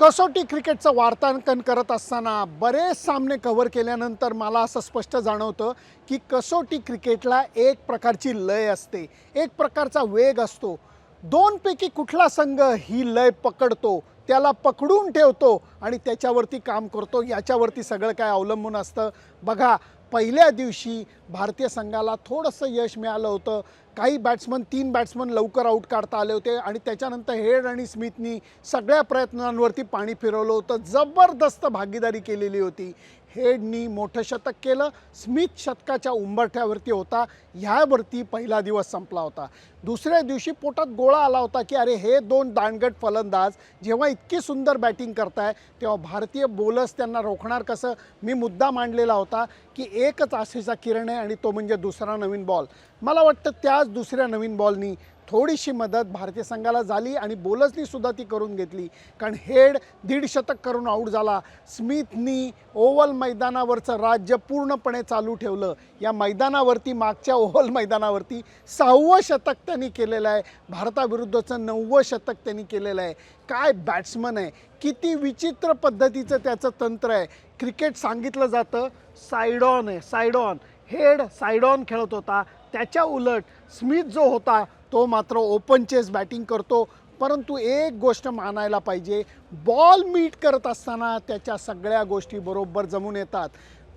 कसोटी क्रिकेटचं वार्तांकन करत असताना बरेच सामने कव्हर केल्यानंतर मला असं स्पष्ट जाणवतं की कसोटी क्रिकेटला एक प्रकारची लय असते एक प्रकारचा वेग असतो. दोनपैकी कुठला संघ ही लय पकडतो त्याला पकडून ठेवतो आणि त्याच्यावरती काम करतो याच्यावरती सगळं काय अवलंबून असतं. बघा पहिल्या दिवशी भारतीय संघाला थोडंसं यश मिळालं होतं. काही बॅट्समन तीन बॅट्समन लवकर आऊट काढता आले होते आणि त्याच्यानंतर हेड आणि स्मिथनी सगळ्या प्रयत्नांवरती पाणी फिरवलं होतं. जबरदस्त भागीदारी केलेली होती. हेडनी मोठं शतक केलं. स्मिथ शतकाच्या उंबरठ्यावरती होता. ह्यावरती पहिला दिवस संपला होता. दुसऱ्या दिवशी पोटात गोळा आला होता की अरे हे दोन दांडगट फलंदाज जेव्हा इतकी सुंदर बॅटिंग करताय तेव्हा भारतीय बोलर्स त्यांना रोखणार कसं? मी मुद्दा मांडलेला होता की एकच आशेचा किरण आहे आणि तो म्हणजे दुसरा नवीन बॉल मला वाटतं त्याच दुसऱ्या नवीन बॉलनी थोडीशी मदत भारतीय संघाला झाली आणि बोलर्सनी सुद्धा ती करून घेतली. कारण हेड दीड शतक करून आऊट झाला. स्मिथनी ओव्हल मैदानावरचं राज्य पूर्णपणे चालू ठेवलं. या मैदानावरती मागच्या ओव्हल मैदानावरती सहावं शतक त्यांनी केलेलं आहे. भारताविरुद्धचं नववं शतक त्यांनी केलेलं आहे. काय बॅट्समन आहे? किती विचित्र पद्धतीचं त्याचं तंत्र आहे. क्रिकेट सांगितलं जातं सायडॉन आहे सायडॉन हेड सायडॉन खेळत होता. त्याच्या उलट स्मिथ जो होता तो मात्र ओपन चेस बॅटिंग करतो. परंतु एक गोष्ट मानायला पाहिजे बॉल मीट करत असताना त्याच्या सगळ्या गोष्टी बरोबर जमून येतात.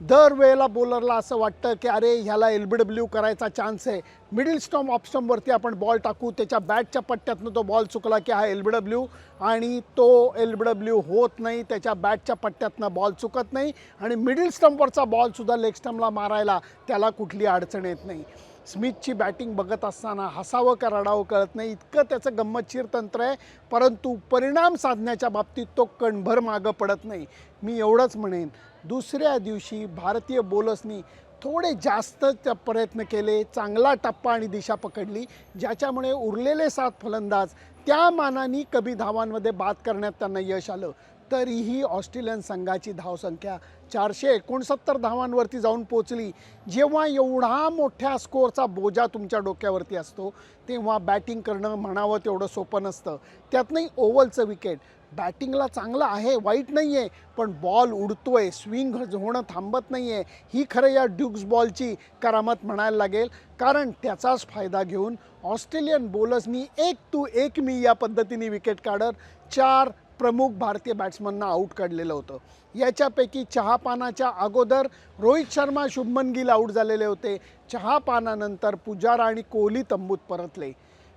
दरवेळेला बॉलरला असं वाटतं की अरे ह्याला एल बी डब्ल्यू करायचा चान्स आहे. मिडल स्टॉम ऑप्शनवरती आपण बॉल टाकू त्याच्या बॅटच्या पट्ट्यातनं तो बॉल चुकला की हा एल बी डब्ल्यू आणि तो एल बी डब्ल्यू होत नाही त्याच्या बॅटच्या पट्ट्यातनं बॉल चुकत नाही आणि मिडल स्टंपवरचा बॉलसुद्धा लेग स्टंपला मारायला त्याला कुठली अडचण येत नाही. स्मिथची बॅटिंग बघत असताना हसावं का रडावं कळत नाही. इतकं त्याचं गंमतशीर तंत्र आहे. परंतु परिणाम साधण्याच्या बाबतीत तो कणभर मागं पडत नाही. मी एवढंच म्हणेन. दुसऱ्या दिवशी भारतीय बोलर्सनी थोडे जास्त त्या प्रयत्न केले. चांगला टप्पा आणि दिशा पकडली. ज्याच्यामुळे उरलेले सात फलंदाज त्या मानाने कमी धावांमध्ये बाद करण्यात त्यांना यश आलं. तरीही ऑस्ट्रेलियन संघाची धावसंख्या चारशे एकोणसत्तर धावांवरती जाऊन पोचली. जेव्हा एवढा मोठ्या स्कोअरचा बोजा तुमच्या डोक्यावरती असतो तेव्हा बॅटिंग करणं म्हणावं तेवढं सोपं नसतं. त्यातनंही ओव्हलचं विकेट बॅटिंगला चांगलं आहे वाईट नाही आहे पण बॉल उडतोय स्विंग होणं थांबत नाही आहे ही खरं या ड्युक्स बॉलची करामत म्हणायला लागेल. कारण त्याचाच फायदा घेऊन ऑस्ट्रेलियन बॉलर्सनी एक तू एक मी या पद्धतीने विकेट काढत चार प्रमुख भारतीय बॅट्समनना आऊट काढलेलं होतं. याच्यापैकी चहापानाच्या अगोदर रोहित शर्मा शुभमन गिल आऊट झालेले होते. चहापानानंतर पुजारा आणि कोहली तंबूत परतले.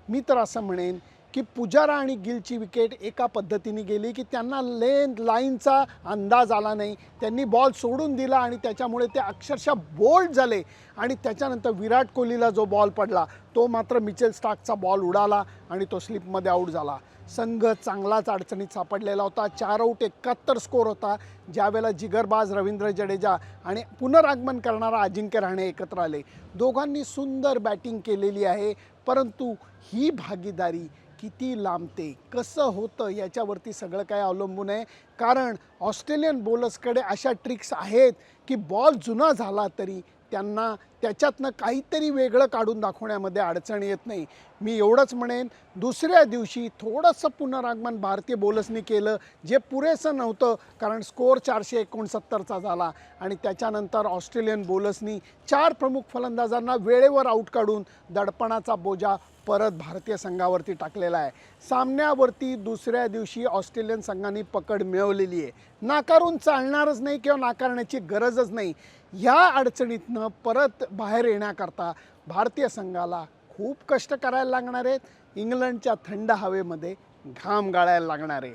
मी तर असं म्हणेन की पुजारा आणि गिलची विकेट एका पद्धतीने गेली की त्यांना लेन लाईनचा अंदाज आला नाही. त्यांनी बॉल सोडून दिला आणि त्याच्यामुळे ते अक्षरशः बोल्ड झाले. आणि त्याच्यानंतर विराट कोहलीला जो बॉल पडला तो मात्र मिचेल स्टार्कचा बॉल उडाला आणि तो स्लिपमध्ये आऊट झाला. संघ चांगलाच अडचणीत सापडलेला होता. चार आऊट एकाहत्तर स्कोर होता. ज्यावेळेला जिगरबाज रवींद्र जडेजा आणि पुनरागमन करणारा अजिंक्य राहणे एकत्र आले. दोघांनी सुंदर बॅटिंग केलेली आहे परंतु ही भागीदारी किती लांबते कसं होतं याच्यावरती सगळं काय अवलंबून आहे. कारण ऑस्ट्रेलियन बॉलर्सकडे अशा ट्रिक्स आहेत की बॉल जुना झाला तरी त्यांना त्याच्यातनं काहीतरी वेगळं काढून दाखवण्यामध्ये अडचण येत नाही. मी एवढंच म्हणेन दुसऱ्या दिवशी थोडंसं पुनरागमन भारतीय बॉलर्सनी केलं जे पुरेसं नव्हतं कारण स्कोअर चारशे एकोणसत्तरचा झाला आणि त्याच्यानंतर ऑस्ट्रेलियन बॉलर्सनी चार प्रमुख फलंदाजांना वेळेवर आऊट काढून दडपणाचा बोजा परत भारतीय संघावरती टाकलेला आहे. सामन्यावरती दुसऱ्या दिवशी ऑस्ट्रेलियन संघाने पकड मिळवलेली आहे. नाकारून चालणारच नाही किंवा नाकारण्याची गरजच नाही. या अडचणीतनं परत बाहेर येण्याकरता भारतीय संघाला खूप कष्ट करायला लागणार आहेत. इंग्लंडच्या थंड हवेमध्ये घाम गाळायला लागणार आहे.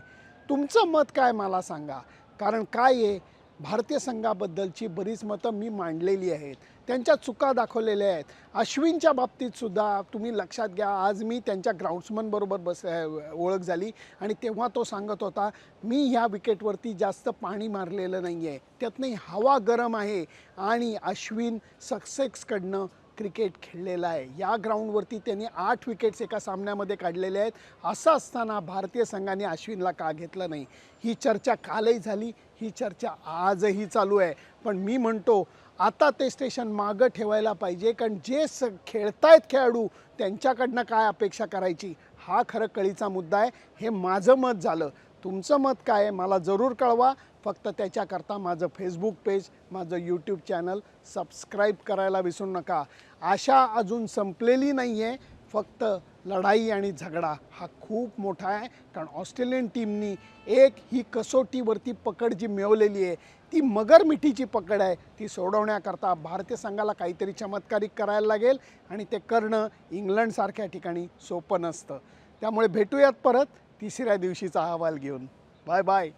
तुमचं मत काय मला सांगा? कारण काय आहे? भारतीय संघाबद्दलची बरीच मतं मी मांडलेली आहेत. त्यांच्या चुका दाखवलेल्या आहेत. अश्विनच्या बाबतीत सुद्धा तुम्ही लक्षात घ्या आज मी त्यांच्या ग्राउंड्समन बरोबर बस ओळख झाली आणि तेव्हा तो सांगत होता मी ह्या विकेटवरती जास्त पाणी मारलेलं नाही आहे त्यातनंही हवा गरम आहे. आणि अश्विन सक्सेसकडनं क्रिकेट खेळलेला आहे. या ग्राउंडवरती त्यांनी आठ विकेट्स एका सामन्यामध्ये काढलेले आहेत. असं असताना भारतीय संघाने अश्विनला का घेतलं नाही? ही चर्चा कालही झाली. ही चर्चा आजही चालू आहे. पण मी म्हणतो आता ते स्टेशन मागं ठेवायला पाहिजे. कारण जे स खेळतायत खेळाडू त्यांच्याकडनं काय अपेक्षा करायची? हा खरं कळीचा मुद्दा आहे. हे माझं मत झालं. तुमचं मत काय आहे? मला जरूर कळवा. फक्त त्याच्याकरता माझं फेसबुक पेज माझं यूट्यूब चॅनल सबस्क्राईब करायला विसरू नका. आशा अजून संपलेली नाही आहे फक्त लढाई आणि झगडा हा खूप मोठा आहे. कारण ऑस्ट्रेलियन टीमनी एक ही कसोटीवरती पकड जी मिळवलेली आहे ती मगर मिठीची पकड आहे ती सोडवण्याकरता भारतीय संघाला काहीतरी चमत्कारिक करायला लागेल आणि ते करणं इंग्लंडसारख्या ठिकाणी सोपं नसतं. त्यामुळे भेटूयात परत. तिसऱ्या दिवशीचा अहवाल घेऊन. Bye bye.